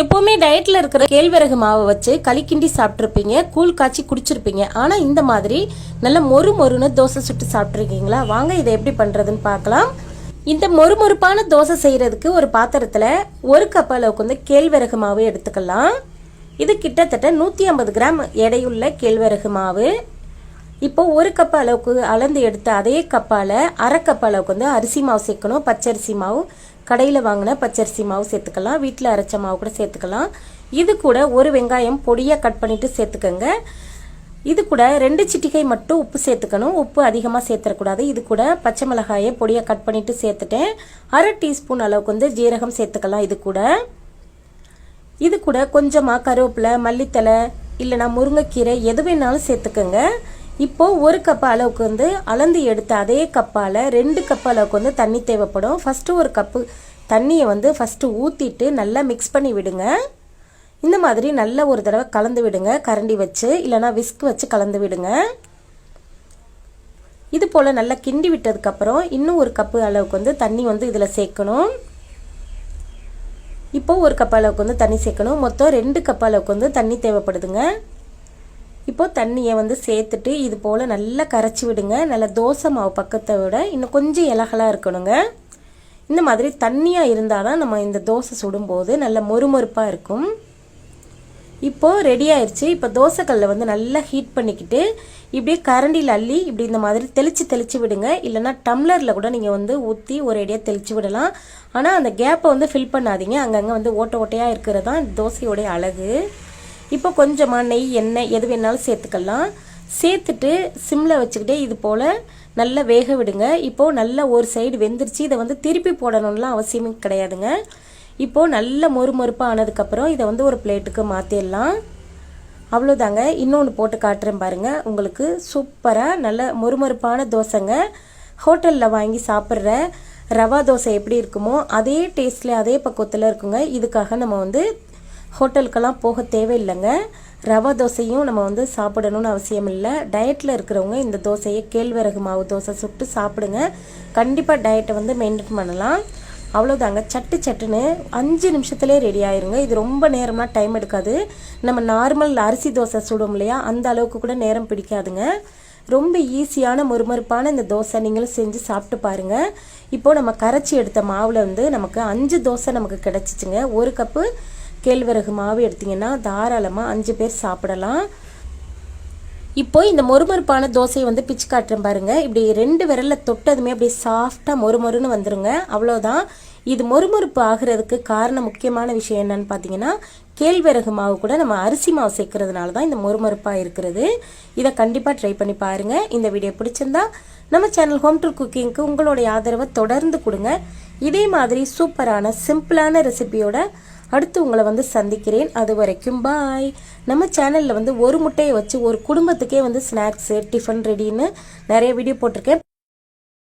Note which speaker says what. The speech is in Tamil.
Speaker 1: எப்போவுமே டயட்டில் இருக்கிற கேழ்வரகு மாவை வச்சு களி கிண்டி சாப்பிட்ருப்பீங்க கூழ் காய்ச்சி குடிச்சிருப்பீங்க. ஆனால் இந்த மாதிரி நல்ல மொறு மொறுன்னு தோசை சுட்டு சாப்பிட்ருக்கீங்களா வாங்க இதை எப்படி பண்ணுறதுன்னு பார்க்கலாம். இந்த மொறு மொறுப்பான தோசை செய்கிறதுக்கு ஒரு பாத்திரத்தில் ஒரு கப் அளவுக்கு வந்து கேழ்வரகு மாவு எடுத்துக்கலாம். இது கிட்டத்தட்ட நூற்றி ஐம்பது கிராம் எடையுள்ள கேழ்வரகு மாவு. இப்போ ஒரு கப் அளவுக்கு அளந்து எடுத்த அதே கப்பால் அரை கப் அளவுக்கு வந்து அரிசி மாவு சேர்க்கணும் பச்சரிசி மாவு. கடையில் வாங்கின பச்சரிசி மாவு சேர்த்துக்கலாம். வீட்டில் அரைச்ச மாவு கூட சேர்த்துக்கலாம். இது கூட ஒரு வெங்காயம் பொடியாக கட் பண்ணிவிட்டு சேர்த்துக்கோங்க. இது கூட ரெண்டு சிட்டிகை மட்டும் உப்பு சேர்த்துக்கணும். உப்பு அதிகமாக சேர்த்துடக்கூடாது இது கூட பச்சை மிளகாயை பொடியாக கட் பண்ணிவிட்டு சேர்த்துட்டேன். அரை டீஸ்பூன் அளவுக்கு வந்து ஜீரகம் சேர்த்துக்கலாம். இது கூட. இது கூட கொஞ்சமாக கருவேப்பிலை மல்லித்தலை இல்லைனா முருங்கைக்கீரை எது வேணாலும் சேர்த்துக்கோங்க. இப்போது ஒரு கப் அளவுக்கு வந்து அளந்து எடுத்த அதே கப்பால் ரெண்டு கப் அளவுக்கு வந்து தண்ணி தேவைப்படும். ஃபஸ்ட்டு ஒரு கப்பு தண்ணியை வந்து ஃபஸ்ட்டு ஊற்றிட்டு நல்லா மிக்ஸ் பண்ணி விடுங்க. இந்த மாதிரி நல்ல ஒரு தடவை கலந்து விடுங்க. கரண்டி வச்சு இல்லைனா விஸ்க் வச்சு கலந்து விடுங்க. இது போல் நல்லா கிண்டி விட்டதுக்கப்புறம் இன்னும் ஒரு கப்பு அளவுக்கு வந்து தண்ணி வந்து இதில் சேர்க்கணும். இப்போது ஒரு கப் அளவுக்கு வந்து தண்ணி சேர்க்கணும். மொத்தம் ரெண்டு கப் அளவுக்கு வந்து தண்ணி தேவைப்படுதுங்க. இப்போ தண்ணியை வந்து சேர்த்துட்டு இது போல் நல்லா கரைச்சி விடுங்க. நல்லா தோசை மாவு பக்கத்தை விட இன்னும் கொஞ்சம் இலகலாக இருக்கணுங்க. இந்த மாதிரி தண்ணியாக இருந்தால் தான் நம்ம இந்த தோசை சுடும்போது நல்ல மொறுமொறுப்பாக இருக்கும். இப்போது ரெடி ஆயிடுச்சு இப்போ தோசைக்கல்லை வந்து நல்லா ஹீட் பண்ணிக்கிட்டு இப்படியே கரண்டியில் அள்ளி இப்படி இந்த மாதிரி தெளித்து தெளித்து விடுங்க. இல்லைனா டம்ளரில் கூட நீங்கள் வந்து ஊற்றி ஒரு அடியாக தெளித்து விடலாம். ஆனால் அந்த கேப்பை வந்து ஃபில் பண்ணாதீங்க. அங்கங்கே வந்து ஓட்ட ஓட்டையாக இருக்கிறது தான் தோசையோடைய அழகு. இப்போ கொஞ்சமாக நெய் எண்ணெய் எது வேணாலும் சேர்த்துக்கலாம். சேர்த்துட்டு சிம்மில் வச்சுக்கிட்டே இது போல் நல்லா வேக விடுங்க. இப்போது நல்லா ஒரு சைடு வெந்துருச்சு. இதை வந்து திருப்பி போடணும்லாம் அவசியமே கிடையாதுங்க. இப்போது நல்ல மொறுமொறுப்பாக ஆனதுக்கப்புறம் இதை வந்து ஒரு பிளேட்டுக்கு மாற்றிடலாம் அவ்வளோதாங்க இன்னொன்று போட்டு காட்டுறேன் பாருங்கள் உங்களுக்கு சூப்பராக நல்ல மொறுமொறுப்பான தோசைங்க. ஹோட்டலில் வாங்கி சாப்பிட்ற ரவா தோசை எப்படி இருக்குமோ அதே டேஸ்ட்டில் அதே பக்குவத்தில் இருக்குங்க. இதுக்காக நம்ம வந்து ஹோட்டலுக்கெல்லாம் போக தேவையில்லைங்க. ரவா தோசையும் நம்ம வந்து சாப்பிடணும்னு அவசியம் இல்லை. டயட்டில் இருக்கிறவங்க இந்த தோசையை கேழ்வரகு மாவு தோசை சுட்டு சாப்பிடுங்க. கண்டிப்பாக டயட்டை வந்து மெயின்டைன் பண்ணலாம். அவ்வளோதாங்க சட்டு சட்டுன்னு அஞ்சு நிமிஷத்துலேயே ரெடி ஆயிருங்க. இது ரொம்ப நேரம்லாம் டைம் எடுக்காது. நம்ம நார்மல் அரிசி தோசை சுடும் இல்லையா? அந்த அளவுக்கு கூட நேரம் பிடிக்காதுங்க. ரொம்ப ஈஸியான மொறுமொறுப்பான இந்த தோசை நீங்களும் செஞ்சு சாப்பிட்டு பாருங்கள் இப்போது நம்ம கரைச்சி எடுத்த மாவில் வந்து நமக்கு அஞ்சு தோசை நமக்கு கிடச்சிச்சுங்க. ஒரு கப்பு கேழ்வரகு மாவு எடுத்திங்கன்னா தாராளமாக அஞ்சு பேர் சாப்பிடலாம். இப்போ இந்த மொறுமொறுப்பான தோசையை வந்து பிச்சு காட்டுறேன் பாருங்கள் இப்படி ரெண்டு விரல்ல தொட்டதுமே அப்படியே சாஃப்டாக மொறுமொறுன்னு வந்துருங்க. அவ்வளோதான் இது மொறுமொறுப்பு ஆகிறதுக்கு காரணம் முக்கியமான விஷயம் என்னன்னு பார்த்தீங்கன்னா கேழ்வரகு மாவு கூட நம்ம அரிசி மாவு சேர்க்கறதுனால தான் இந்த மொறுமொறுப்பாக இருக்கிறது. இதை கண்டிப்பாக ட்ரை பண்ணி பாருங்கள் இந்த வீடியோ பிடிச்சிருந்தா நம்ம சேனல் ஹோம் டு குக்கிங்க்கு உங்களுடைய ஆதரவை தொடர்ந்து கொடுங்க. இதே மாதிரி சூப்பரான சிம்பிளான ரெசிபியோட அடுத்து உங்களை வந்து சந்திக்கிறேன். அது வரைக்கும் பாய் நம்ம சேனலில் வந்து ஒரு முட்டையை வச்சு ஒரு குடும்பத்துக்கே வந்து ஸ்நாக்ஸு டிஃபன் ரெடின்னு நிறைய வீடியோ போட்டிருக்கேன்.